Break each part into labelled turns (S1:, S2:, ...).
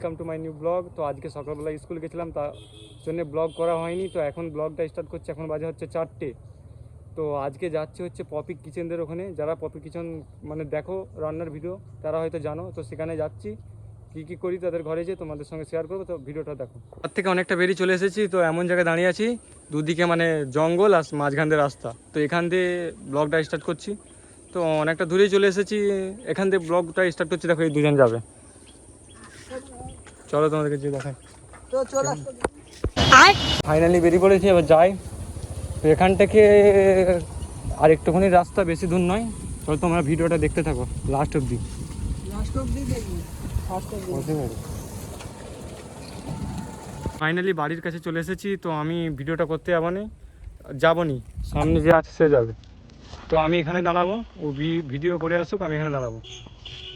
S1: Welcome to my new blog তো আজকে সকালবেলা স্কুল গেছিলাম তার জন্য ব্লগ করা হয়নি। তো এখন ব্লগটা স্টার্ট করছে, এখন বাজে হচ্ছে চারটে। তো আজকে যাচ্ছে হচ্ছে পপি কিচেনদের ওখানে। যারা পপি কিচেন মানে দেখো, রান্নার ভিডিও তারা হয়তো জানো। তো সেখানে যাচ্ছি। কী কী করি তাদের ঘরে যে তোমাদের সঙ্গে শেয়ার করব। তো ভিডিওটা দেখো। তার থেকে অনেকটা বেরিয়ে চলে এসেছি, তো এমন জায়গায় দাঁড়িয়ে আছি, দুদিকে মানে জঙ্গল আর মাঝখান দিয়ে রাস্তা। তো এখান দিয়ে ব্লগটা স্টার্ট করছি। তো অনেকটা দূরেই চলে এসেছি, এখান থেকে ব্লগটা স্টার্ট করছি, দেখো এই দুজন যাবে। চলো তোমাদেরকে যে দেখাই।
S2: তো
S1: ফাইনালি বেরিয়ে পড়েছি এবার যাই। তো এখান থেকে আর একটুখানি রাস্তা বেশি দূর নয়। চলো তোমরা ভিডিওটা দেখতে থাকো লাস্ট অব্দি ফাইনালি বাড়ির কাছে চলে এসেছি তো আমি ভিডিওটা করতে যাব না যাব নি সামনে যে আছে সে যাবে। তো আমি এখানে দাঁড়াবো ও ভি- ভিডিও করে আসুক আমি এখানে দাঁড়াবো।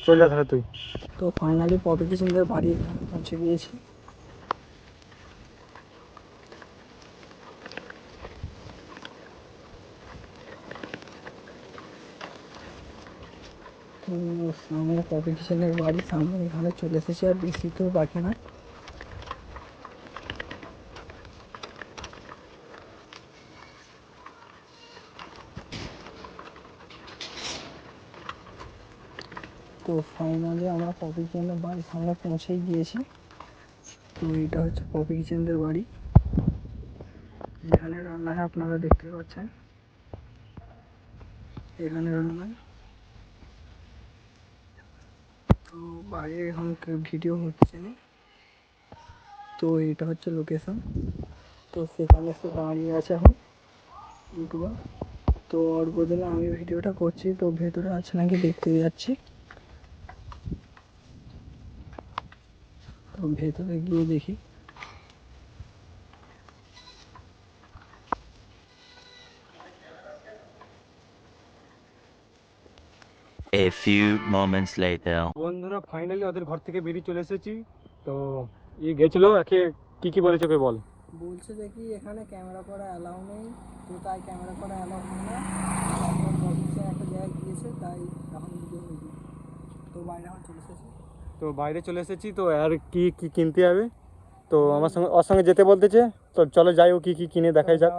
S1: চল যা তাহলে তুই।
S2: তো ফাইনালি পপি সুন্দর বাড়ি পৌঁছে গিয়েছি। সামনে কিচেনের বাড়ি, সামনে এখানে চলে এসেছি আর বেশি তো বাকি না তো ফাইনালি আমরা পপি কিচেনের বাড়ির সামনে পৌঁছেই গিয়েছি। তো এটা হচ্ছে পপি কিচেনদের বাড়ি। এখানে রান্না হয় আপনারা দেখতে পাচ্ছেন। এখানে রান্না হয়। তো বাইরে এখন ভিডিও হচ্ছে না তো এটা হচ্ছে লোকেশন তো সেখানে সে দাঁড়িয়ে আছে এখন ইউটিউবার। তো ওর বদলে আমি ভিডিওটা করছি, তো ভেতরে আছে নাকি দেখতে যাচ্ছি। তো ভেতরে গিয়ে দেখি।
S3: A few moments later.
S1: বন্ধুরা ফাইনালি ওদের ঘর থেকে বেরিয়ে চলে এসেছি। তো ই গেছিল একে কি কি বলেছে ওকে বল।
S2: বলছে যে কি এখানে ক্যামেরা করা অ্যালাউ নেই। তো তাই ক্যামেরা করা অ্যালাউ হয় না। একটা জায়গায় গিয়েছে তাই এখন তো বাইরে এখন চলে এসেছে।
S1: তো বাইরে চলে এসেছি তো আর কি কি কিনতে হবে? তো আমার সঙ্গে ওর সঙ্গে যেতে বলতেছে তো চলো যাই ও কি কি কিনে দেখাই যাক।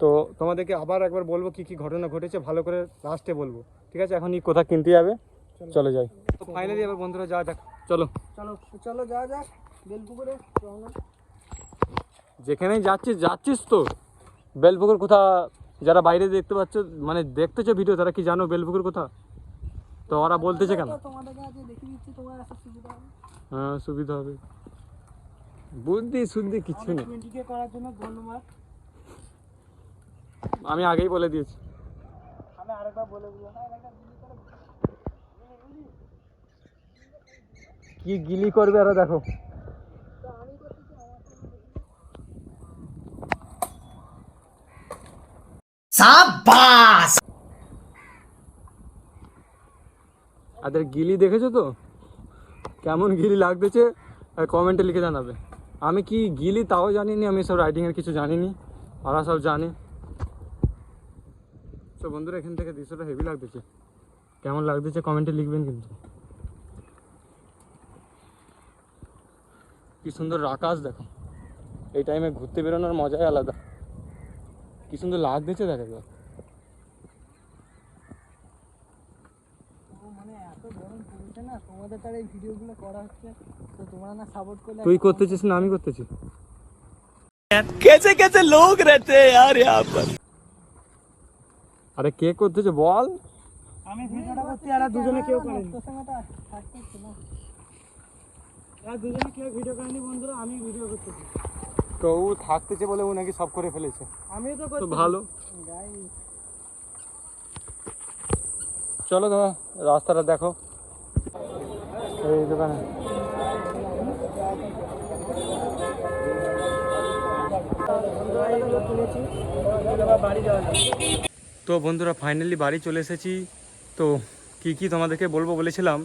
S1: তো তোমাদেরকে আবার একবার বলব কি কি ঘটনা ঘটেছে ভালো করে লাস্টে বলব। ঠিক আছে? এখন কোথা কিনতে যাবে? চলো। যাই। তো ফাইনালি এবার বন্ধুরা যাওয়া যাক। চলো।
S2: চলো চলো যাওয়া যাক বেলপুকুরে
S1: যেখানেই যাচ্ছিস যাচ্ছিস তো? বেলপুকুর কোথা? যারা বাইরে দেখতে পাচ্ছ মানে দেখতেছো ভিডিও তারা কি জানো বেলপুকুর কোথা? তো ওরা বলতেছে কেন? হ্যাঁ সুবিধা হবে। বুদ্ধি শুদ্ধি কিছু নেই। আমি আগেই বলে দিয়েছি।
S2: আমি আরেকবার বলে দিলাম।
S1: কি গিলি করবে আরও দেখো। আদের গিলি দেখেছ তো? কেমন গিলি লাগতেছে? আর কমেন্টে লিখে জানাবে। আমি কি গিলি তাও জানিনি, আমি সব রাইডিংয়ের কিছু জানিনি। ওরা সব জানে। তো বন্ধুরা, এখান থেকে দৃশ্যটা হেভি লাগতেছে। কেমন লাগতেছে কমেন্টে লিখবেন কিন্তু। কি সুন্দর আকাশ দেখো। এই টাইমে ঘুরতে বেরোনোর মজাই আলাদা। কি সুন্দর লাগতেছে দেখা যায়
S2: তো মানে এত গরম পড়েছে না তোমাদের তার এই ভিডিওগুলো করা হচ্ছে তো তোমরা না সাপোর্ট করলে
S1: তুই করতেছিস না আমি করতেছি
S3: कैसे कैसे लोग रहते हैं यार यहाँ पर
S1: আরে কে করতেছে বল
S2: আমি ভিডিওটা করতে আর দুজনে কেউ করেনি তোর সঙ্গে তো থাকতে হচ্ছে না আর দুজনে কেউ ভিডিও করেনি বন্ধুরা আমি ভিডিও করতেছি
S1: তো ও থাকতেছে বলে ও নাকি সব করে ফেলেছে
S2: আমিও তো
S1: তো
S2: করতেছি
S1: ভালো
S2: গাই
S1: চলো দাদা, রাস্তাটা দেখো। এই দোকানে। তো বন্ধুরা ফাইনালি বাড়ি চলে এসেছি। তো কি কি তোমাদেরকে বলব বলেছিলাম,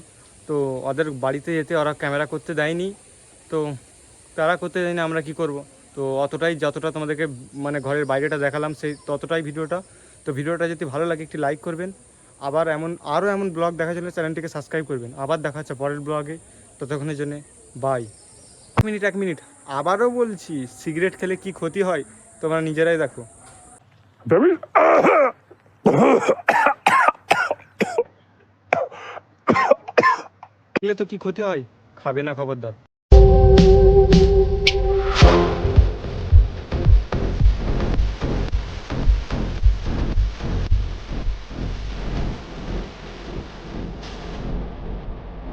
S1: তো ওদের বাড়িতে যেতে ওরা ক্যামেরা করতে দেয়নি। তো তারা করতে দেয়নি, আমরা কি করব? তো অতটাই যতটা তোমাদেরকে মানে ঘরের বাইরেটা দেখালাম, সেই ততটাই ভিডিওটা। তো ভিডিওটা যদি ভালো লাগে, একটি লাইক করবেন। আবার এমন আরও এমন ব্লগ দেখার জন্য চ্যানেলটিকে সাবস্ক্রাইব করবেন। আবার দেখা হচ্ছে পরের ব্লগে। ততক্ষণের জন্য বাই। এক মিনিট এক মিনিট। আবারও বলছি সিগারেট খেলে কি ক্ষতি হয় তোমরা নিজেরাই দেখো। খেলে তো কি ক্ষতি হয়? খাবে না খবরদার।